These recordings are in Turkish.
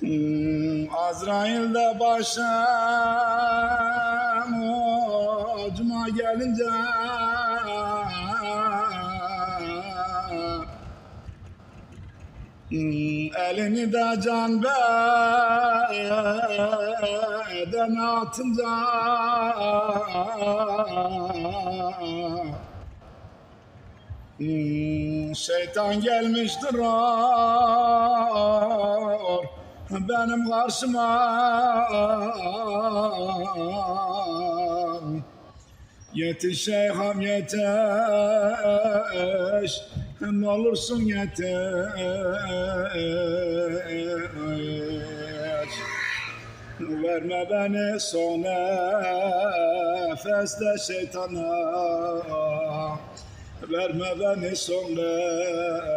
Hmm, Azrail de başım ucuma gelince Hmm, Elini de can beden atınca Hmm, Şeytan gelmiştir or benim karşıma. Yetiş şeyham yetiş. Ne olursun yetiş. Verme beni son nefeste şeytana. Verme beni son nefeste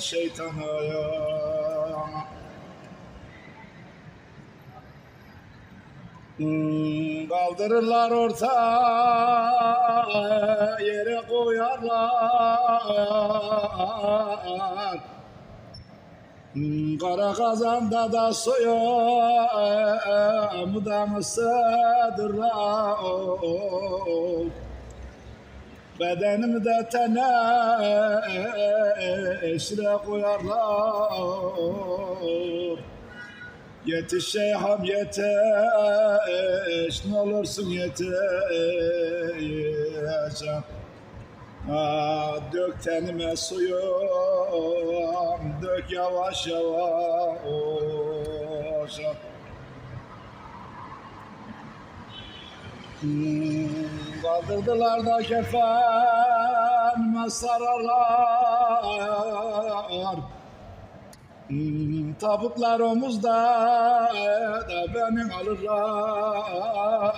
şeytana. Hmm, Kaldırırlar orta yere koyarlar. Kara kazanda da suyu da mı sığdırlar Bedenimi de teneşre koyarlar Yetiş şeyham yetiş ne olursun yetiş Ah, dök tenime suyu dök yavaş yavaş. Hmm, Kaldırdılar da kefenime sararlar Tabutlar omuzda da beni alırlar